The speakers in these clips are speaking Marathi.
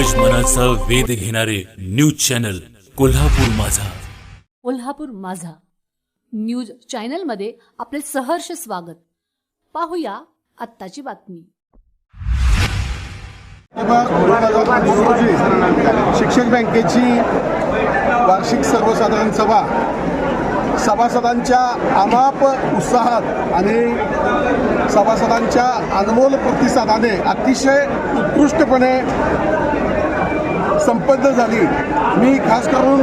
बातम्यांचा वेध घेणारे न्यूज चॅनल कोल्हापूर माझा. कोल्हापूर माझा. न्यूज चॅनलमध्ये आपले सहर्ष स्वागत. पाहूया आत्ताची बातमी. शिक्षक बँकेची वार्षिक सर्वसाधारण सभा. सभासदांच्या अमाप उत्साहात आणि सभासदांच्या अनमोल प्रतिसादाने अतिशय उत्कृष्टपणे संपन्न झाली. मी खास करून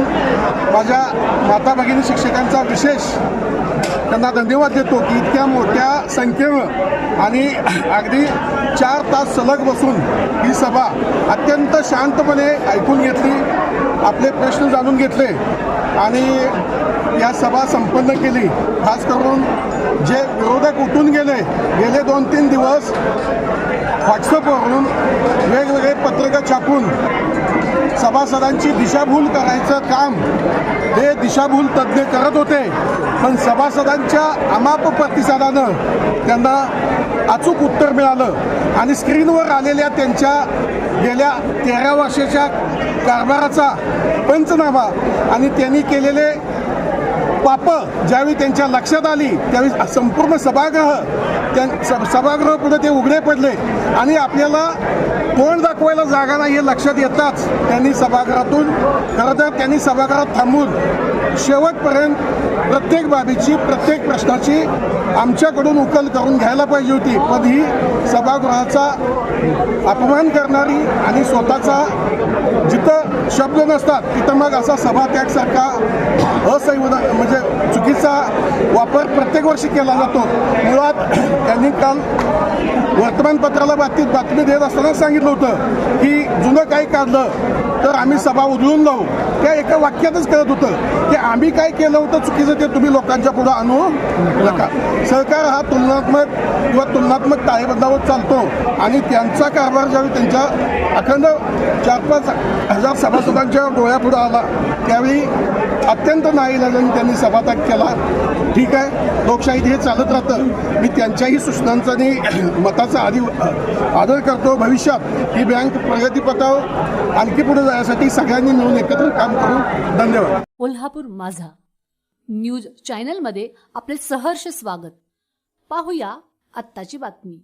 माझ्या माता भगिनी शिक्षकांचा विशेष त्यांना धन्यवाद देतो की इतक्या मोठ्या संख्येनं आणि अगदी चार तास सलग बसून ही सभा अत्यंत शांतपणे ऐकून घेतली आपले प्रश्न जाणून घेतले आणि या सभा संपन्न केली. खास करून जे विरोधक उठून गेले गेले दोन तीन दिवस व्हॉट्सअपवरून वेगवेगळे पत्रकं छापून सभासदांची दिशाभूल करायचं काम हे दिशाभूल तज्ज्ञ करत होते. पण सभासदांच्या अमाप प्रतिसादानं त्यांना अचूक उत्तर मिळालं आणि स्क्रीनवर आलेल्या त्यांच्या गेल्या तेरा वर्षाच्या कारभाराचा पंचनामा आणि त्यांनी केलेले पाप ज्यावेळी त्यांच्या लक्षात आली त्यावेळी संपूर्ण सभागृह त्यां स- सभागृह पुढे ते उघडे पडले. आणि आपल्याला तोंड दाखवायला जागा नाही हे लक्षात येताच त्यांनी सभागृहातून खरं तर त्यांनी सभागृहात थांबून शेवटपर्यंत प्रत्येक बाबीची प्रत्येक प्रश्नाची आमच्याकडून उकल करून घ्यायला पाहिजे होती. पण ही सभागृहाचा अपमान करणारी आणि स्वतःचा जिथं शब्द नसतात तिथं मग असा सभात्यागसारखा असंविधान म्हणजे म्हणजे चुकीचा वापर प्रत्येक वर्षी केला जातो. मुळात त्यांनी काल वर्तमानपत्राला बातमीत बातमी देत असताना सांगितलं होतं की जुनं काही काढलं तर आम्ही सभा उधळून लावू. त्या एका वाक्यातच कळत होतं की आम्ही काय केलं होतं चुकीचं ते तुम्ही लोकांच्या पुढं आणू नका. सरकार हा तुलनात्मक किंवा तुलनात्मक ताळेबंदावर चालतो आणि त्यांचा कारभार ज्यावेळी त्यांच्या अखंड चार पाच हजार सभासदांच्या डोळ्यापुढं आला त्यावेळी अत्यंत नाईलाजाने त्यांनी सभात्याग केला. ठीक आहे लोकशाहीत हे चालत राहतं. मी त्यांच्याही सूचनांचा आणि मताचा आधी आदर करतो. भविष्यात ही बँक प्रगतीपथावर आणखी पुढे जाण्यासाठी सगळ्यांनी मिळून एकत्र काम करू धन्यवाद. कोल्हापूर माझा न्यूज चॅनलमध्ये आपले सहर्ष स्वागत. पाहूया आत्ताची बातमी.